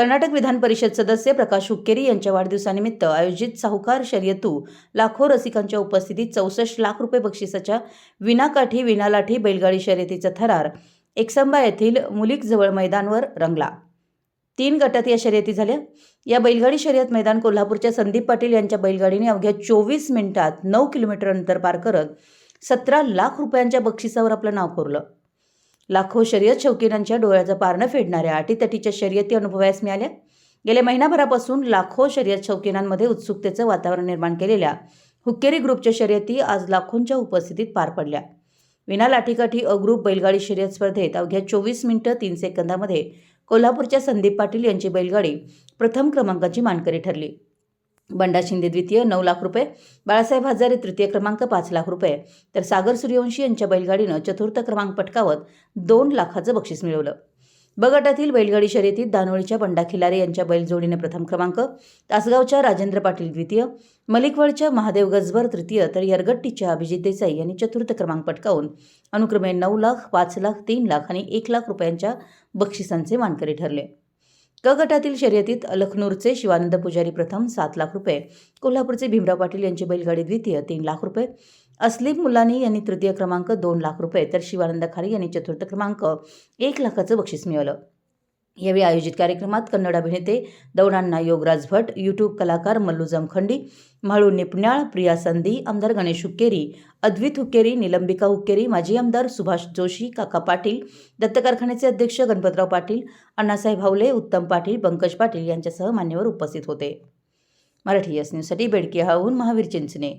कर्नाटक विधान परिषद सदस्य प्रकाश हुक्केरी यांच्या वाढदिवसानिमित्त आयोजित साहुकार शर्यतू लाखो रसिकांच्या उपस्थितीत चौसष्ट लाख रुपये बक्षिसाच्या विनाकाठी विनालाठी बैलगाडी शर्यतीचा थरार एकसंबा येथील मुलिकजवळ मैदानवर रंगला. तीन गटात या शर्यती झाल्या. या बैलगाडी शर्यत मैदान कोल्हापूरच्या संदीप पाटील यांच्या बैलगाडीने अवघ्या चोवीस मिनिटात नऊ किलोमीटर अंतर पार करत सतरा लाख रुपयांच्या बक्षिसावर आपलं नाव कोरलं. लाखो शर्यत शौकीनांच्या डोळ्याचं पारणं फेडणाऱ्या अटीतटीच्या शर्यती अनुभवायस मिळाल्या. गेल्या महिनाभरापासून लाखो शर्यत शौकीनांमध्ये उत्सुकतेचं वातावरण निर्माण केलेल्या हुक्केरी ग्रुपच्या शर्यती आज लाखोंच्या उपस्थितीत पार पडल्या. विना लाठीकाठी अ ग्रुप बैलगाडी शर्यत स्पर्धेत अवघ्या चोवीस मिनिटं तीन सेकंदामध्ये कोल्हापूरच्या संदीप पाटील यांची बैलगाडी प्रथम क्रमांकाची मानकरी ठरली. बंडा शिंदे द्वितीय नऊ लाख रुपये. बाळासाहेब हजारे तृतीय क्रमांक पाच लाख रुपये. तर सागर सूर्यवंशी यांच्या बैलगाडीनं चतुर्थ क्रमांक पटकावत दोन लाखाचं बक्षीस मिळवलं. ब गटातील बैलगाडी शर्यतीत दानोळीच्या बंडा खिलारे यांच्या बैलजोडीने प्रथम क्रमांक तासगावच्या राजेंद्र पाटील द्वितीय मलिकवाडच्या महादेव गजबर तृतीय तर यरगट्टीच्या अभिजित देसाई यांनी चतुर्थ क्रमांक पटकावून अनुक्रमे नऊ लाख पाच लाख तीन लाख आणि एक लाख रुपयांच्या बक्षिसांचे मानकरी ठरले. क गटातील शर्यतीत लखनूरचे शिवानंद पुजारी प्रथम सात लाख रुपये कोल्हापूरचे भीमराव पाटील यांची बैलगाडी द्वितीय तीन लाख रुपये असलीम मुलानी यांनी तृतीय क्रमांक दोन लाख रुपये तर शिवानंद खारी यांनी चतुर्थ क्रमांक एक लाखाचं बक्षीस मिळवलं. यावेळी आयोजित कार्यक्रमात कन्नड अभिनेते दौडांना योगराज भट यूट्यूब कलाकार मल्लू जमखंडी म्हाळू निपण्याळ प्रिया संधी आमदार गणेश हुक्केरी अद्वित हुक्केरी निलंबिका हुक्केरी माजी आमदार सुभाष जोशी काका पाटील दत्त कारखान्याचे अध्यक्ष गणपतराव पाटील अण्णासाहेब हावले उत्तम पाटील पंकज पाटील यांच्यासह मान्यवर उपस्थित होते. मराठी एस न्यूजसाठी बेडकी हाहून महावीर चिंचणे.